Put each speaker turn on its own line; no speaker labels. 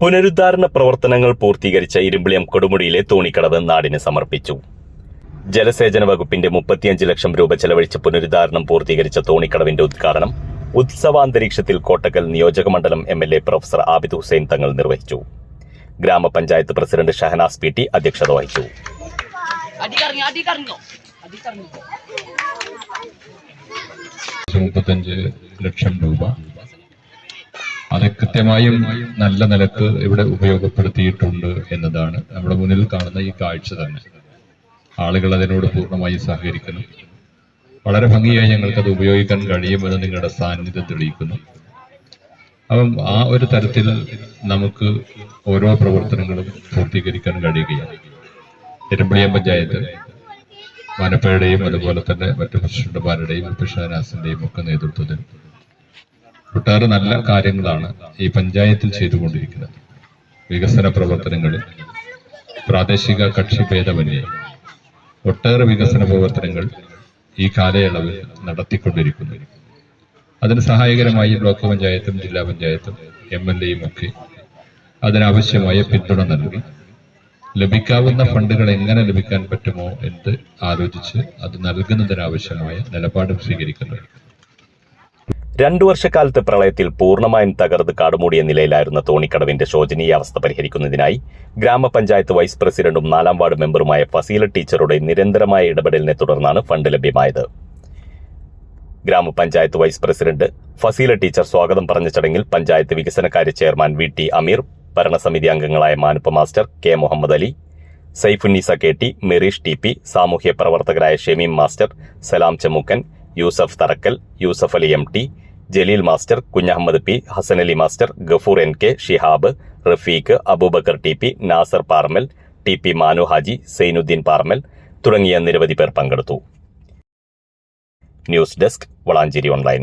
പുനരുദ്ധാരണ പ്രവർത്തനങ്ങൾ പൂർത്തീകരിച്ച ഇരുമ്പിളിയം കൊടുമുടിയിലെ തോണിക്കടവ് നാടിന് സമർപ്പിച്ചു. ജലസേചന വകുപ്പിന്റെ മുപ്പത്തിയഞ്ച് ലക്ഷം രൂപ ചെലവഴിച്ച് പുനരുദ്ധാരണം പൂർത്തീകരിച്ച തോണിക്കടവിന്റെ ഉദ്ഘാടനം ഉത്സവാന്തരീക്ഷത്തിൽ കോട്ടക്കൽ നിയോജകമണ്ഡലം M L A professor Abid Hussain Thangal നിർവഹിച്ചു. ഗ്രാമപഞ്ചായത്ത് പ്രസിഡന്റ് ഷഹനാസ് പി ടി അധ്യക്ഷത വഹിച്ചു.
ലക്ഷം രൂപ അത് കൃത്യമായും നല്ല നിലയ്ക്ക് ഇവിടെ ഉപയോഗപ്പെടുത്തിയിട്ടുണ്ട് എന്നതാണ്. നമ്മുടെ മുന്നിൽ കാണുന്ന ഈ കാഴ്ച തന്നെ. ആളുകൾ അതിനോട് പൂർണമായി സഹകരിക്കുന്നു. വളരെ ഭംഗിയായി ഞങ്ങൾക്ക് അത് ഉപയോഗിക്കാൻ കഴിയുമെന്ന് നിങ്ങളുടെ സാന്നിധ്യം തെളിയിക്കുന്നു. അപ്പം ആ ഒരു തരത്തിൽ നമുക്ക് ഓരോ പ്രവർത്തനങ്ങളും പൂർത്തീകരിക്കാൻ കഴിയുകയാണ്. തിരുമ്പളിയം പഞ്ചായത്ത് മാനപ്പയുടെയും അതുപോലെ തന്നെ മറ്റു പ്രസിഡന്റുമാരുടെയും പിഷാനാസിന്റെയും ഒക്കെ നേതൃത്വത്തിൽ ഒട്ടേറെ നല്ല കാര്യങ്ങളാണ് ഈ പഞ്ചായത്തിൽ ചെയ്തുകൊണ്ടിരിക്കുന്നത്. വികസന പ്രവർത്തനങ്ങളിൽ പ്രാദേശിക കക്ഷി ഭേദമന്യേ ഒട്ടേറെ വികസന പ്രവർത്തനങ്ങൾ ഈ കാലയളവിൽ നടത്തിക്കൊണ്ടിരിക്കുന്നു. അതിന് സഹായകരമായി ബ്ലോക്ക് പഞ്ചായത്തും ജില്ലാ പഞ്ചായത്തും എം എൽ എയും ഒക്കെ അതിനാവശ്യമായ പിന്തുണ നൽകി. ലഭിക്കാവുന്ന ഫണ്ടുകൾ എങ്ങനെ ലഭിക്കാൻ പറ്റുമോ എന്ന് ആലോചിച്ച് അത് നൽകുന്നതിനാവശ്യമായ നിലപാടും സ്വീകരിക്കുന്നു
രണ്ടു വർഷക്കാലത്തെ പ്രളയത്തിൽ പൂർണമായും തകർത്ത് കാടുമൂടിയ നിലയിലായിരുന്ന തോണിക്കടവിന്റെ ശോചനീയാവസ്ഥ പരിഹരിക്കുന്നതിനായി ഗ്രാമപഞ്ചായത്ത് വൈസ് പ്രസിഡന്റും നാലാം വാർഡ് മെമ്പറുമായ ഫസീല ടീച്ചറുടെ നിരന്തരമായ ഇടപെടലിനെ തുടർന്നാണ് ഫണ്ട് ലഭ്യമായത്. ഗ്രാമപഞ്ചായത്ത് വൈസ് പ്രസിഡന്റ് ഫസീല ടീച്ചർ സ്വാഗതം പറഞ്ഞ ചടങ്ങിൽ പഞ്ചായത്ത് വികസനകാര്യ ചെയർമാൻ വി ടി അമീർ ഭരണസമിതി അംഗങ്ങളായ Manuppa master K Muhammad Ali Saifunnisa K T Merish T P സാമൂഹ്യ പ്രവർത്തകരായ Shemeem master Salam Chamukkan Yusuf Tharakkal Yusuf Ali M T Jaleel master Kunjahammad P Hasanali master Gafoor N K Shihab Rafeeq Abubakar T P Nasar Parmal T P Manu Haji Sainuddin Parmal തുടങ്ങിയ നിരവധി പേർ പങ്കെടുത്തു. News desk Valanchery online.